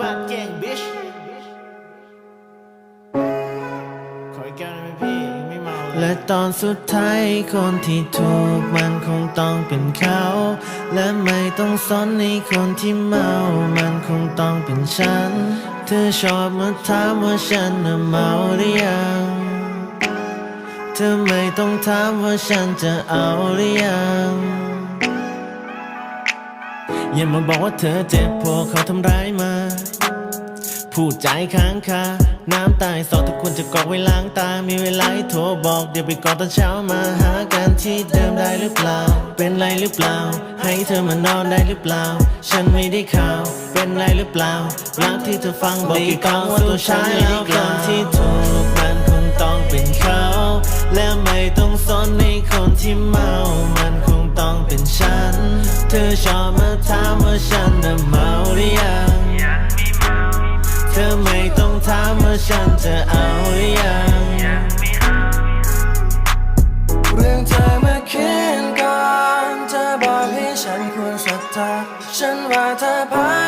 bad gang bitch และตอนสุดท้ายคนที่ถูกมันคงต้องเป็นเขา และไม่ต้องสอนในคนที่เมา มันคงต้องเป็นฉัน เธอชอบมาถามว่าฉันเมาหรือยัง เธอไม่ต้องถามว่าฉันจะเอาหรือยัง อย่ามาบอกว่าเธอเจ็บเพราะเขาทำร้ายมา พูดใจค้างคาน้ำตายสอทุกคนจะกอกไว้ล้างตา มีเวลาให้โทรบอกเดี๋ยวไปกอนตอนเช้ามาหากันที่เดิมได้หรือเปล่า เป็นไรหรือเปล่า ให้เธอมานอนได้หรือเปล่า ฉันไม่ได้ข่าว เป็นไรหรือเปล่า รักที่เธอฟังบอกกี่ครั้งว่าตัวฉันแล้วคนที่ถูกมันคงต้องเป็นเขา และไม่ต้องสนในคนที่เมา มันคง ต้องเป็นฉัน เธอชอบมาถามว่าฉันน่ะเมาหรือยัง เธอไม่ต้องถามว่าฉันจะเอาหรือยัง เรื่องเธอเมื่อคืนก่อน เธอบอกให้ฉันควรศรัทธาฉันว่าเธอพา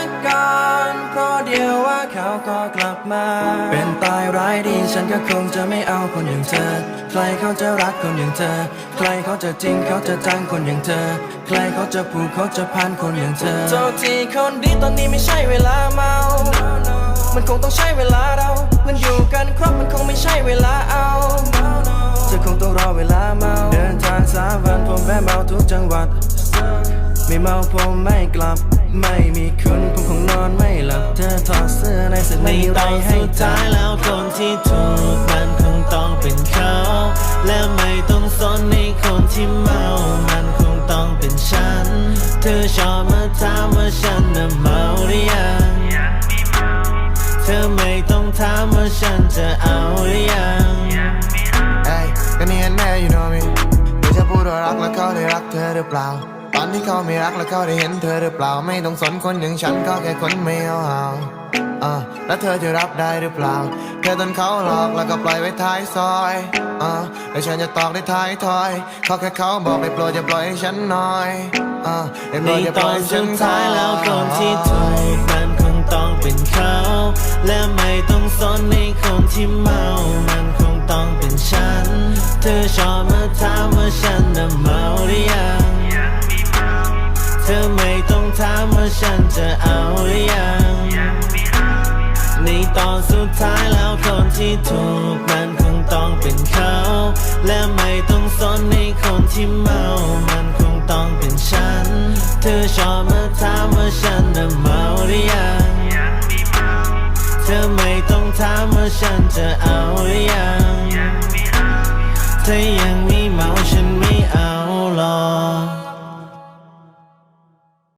ว่าเขาก็กลับมา เป็นตายร้ายดีฉันก็คงจะไม่เอาคนอย่างเธอ ใครเขาจะรักคนอย่างเธอ ใครเขาจะจริงเขาจะจังคนอย่างเธอ ใครเขาจะผูกเขาจะพันคนอย่างเธอโทษทีคนดีตอนนี้ไม่ใช่เวลาเมา มันคงต้องใช้เวลาเรา มันอยู่กันครบมันคงไม่ใช่เวลาเอาเธอคงต้องรอเวลาเมา เดินทางสามวันผมแวะเมาทุกจังหวัด ไม่เมาผมไม่กลับ ไม่มีคุณผมคงนอนไม่หลับเธอถอดเสื้อในสึกในไม่มีตไรอให้ท้ายแล้วคนที่ถูกมันคงต้องเป็นเขา และไม่ต้องสนในคนที่เมา มันคงต้องเป็นฉัน เธอชอบมาถามว่าฉันน่ะเมาหรือยังเธอไม่ต้องถามว่าฉันจะเอาหรือยังเอ้ก็นี่แน่ you know me เธอจะพูดว่ารักแล้วเขาได้รักเธอหรือเปล่า ตอนที่เขาไม่รักแล้วเขาได้เห็นเธอหรือเปล่าไม่ต้องสนคนอย่างฉันเขาแค่คนไม่เอาเอาอ่าแล้วเธอจะรับได้หรือเปล่าแค่ตอนเขาหลอกแล้วก็ปล่อยไว้ท้ายซอยอ่าแล้วฉันจะตอกในท้ายถอยเขาแค่เขาบอกได้โปรดอย่าปล่อยให้ฉันหน่อยอ่าได้โปในรดอย่าตปล่อยนฉันท้ายแล้วคนที่ถูกมันคงต้องเป็นเขาและไม่ต้องสนในคนที่เมามันคงต้องเป็นฉัน เธอชอบ อไม่ต้องถามว่าฉันจะเอาหรือยังในตอนสุดท้ายแล้วคนที่ถูกมันคงต้องเป็นเขา และไม่ต้องสนในคนที่เมา มันคงต้องเป็นฉัน เธอชอบมาถามว่าฉันน่ะเมาหรือยัง เธอไม่ต้องถามว่าฉันจะเอาหรือยังเธอยัง